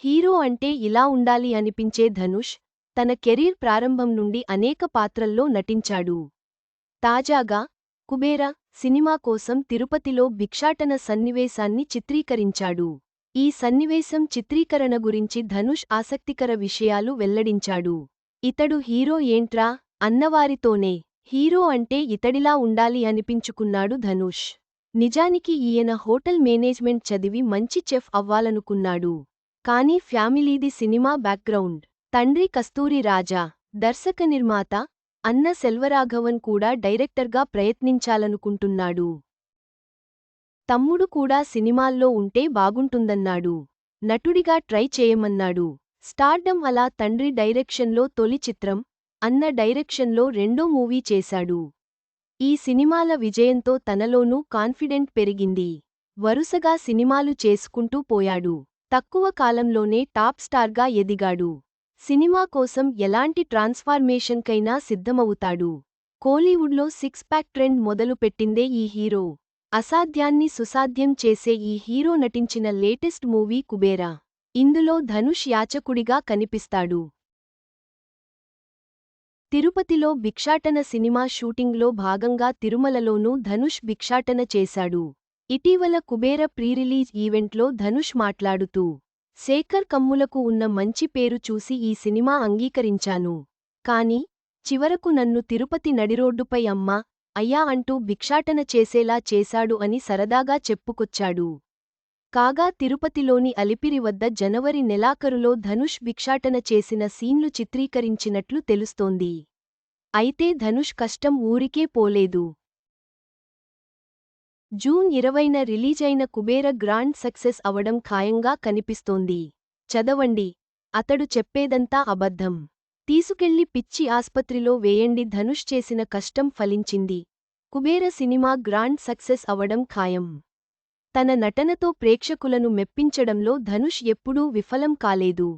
Hero అంటే ఇలా ఉండాలి అనిపించే ధనుష్ తన కెరీర్ ప్రారంభం నుండి అనేక పాత్రల్లో నటించాడు. తాజాగా కుబేర సినిమా కోసం తిరుపతిలో భిక్షాటన సన్నివేశాన్ని చిత్రీకరించాడు. ఈ సన్నివేశం చిత్రీకరణ గురించి ధనుష్ ఆసక్తికర విషయాలు వెల్లడించాడు. ఇతడు హీరో ఏంట్రా? అన్నవారితోనే. హీరో అంటే ఇతడిలా ఉండాలి అనిపించుకున్నాడు ధనుష్. నిజానికి ఈయన హోటల్ మేనేజ్మెంట్ చదివి మంచి చెఫ్ అవ్వాలనుకున్నాడు. కానీ ఫ్యామిలీది సినిమా బ్యాక్గ్రౌండ్. తండ్రి కస్తూరి రాజా దర్శక నిర్మాత అన్న సెల్వరాఘవన్ కూడా డైరెక్టర్గా ప్రయత్నించాలనుకుంటున్నాడు. తమ్ముడు కూడా సినిమాల్లో ఉంటే బాగుంటుందన్నాడు. నటుడిగా ట్రై చేయమన్నాడు. స్టార్డమ్ అలా తండ్రి డైరెక్షన్లో తొలి చిత్రం అన్న డైరెక్షన్లో రెండో మూవీ చేశాడు. ఈ సినిమాల విజయంతో తనలోనూ కాన్ఫిడెంట్ పెరిగింది. వరుసగా సినిమాలు చేసుకుంటూ పోయాడు. తక్కువ కాలంలోనే టాప్ స్టార్గా ఎదిగాడు. సినిమా కోసం ఎలాంటి ట్రాన్స్ఫార్మేషన్కైనా సిద్ధమవుతాడు. కోలీవుడ్లో సిక్స్ ప్యాక్ ట్రెండ్ మొదలుపెట్టిందే ఈ హీరో. అసాధ్యాన్ని సుసాధ్యం చేసే ఈ హీరో నటించిన లేటెస్ట్ మూవీ కుబేరా. ఇందులో ధనుష్ యాచకుడిగా కనిపిస్తాడు. తిరుపతిలో భిక్షాటన సినిమా షూటింగ్లో భాగంగా తిరుమలలోనూ ధనుష్ భిక్షాటన చేశాడు. ఇటీవల కుబేర ప్రీరిలీజ్ ఈవెంట్లో ధనుష్ మాట్లాడుతూ శేఖర్ కమ్ములకు ఉన్న మంచి పేరు చూసి ఈ సినిమా అంగీకరించాను. కాని చివరకు నన్ను తిరుపతి నడిరోడ్డుపై అమ్మా అయ్యా అంటూ భిక్షాటన చేసేలా చేశాడు అని సరదాగా చెప్పుకొచ్చాడు. కాగా తిరుపతిలోని అలిపిరి వద్ద జనవరి నెలాఖరులో ధనుష్ భిక్షాటన చేసిన సీన్లు చిత్రీకరించినట్లు తెలుస్తోంది. అయితే ధనుష్ కష్టం ఊరికే పోలేదు. జూన్ ఇరవైన రిలీజైన కుబేర గ్రాండ్ సక్సెస్ అవడం ఖాయంగా కనిపిస్తోంది. చదవండి. అతడు చెప్పేదంతా అబద్ధం. తీసుకెళ్ళి పిచ్చి ఆస్పత్రిలో వేయండి. ధనుష్ చేసిన కష్టం ఫలించింది. కుబేర సినిమా గ్రాండ్ సక్సెస్ అవడం ఖాయం. తన నటనతో ప్రేక్షకులను మెప్పించడంలో ధనుష్ ఎప్పుడూ విఫలం కాలేదు.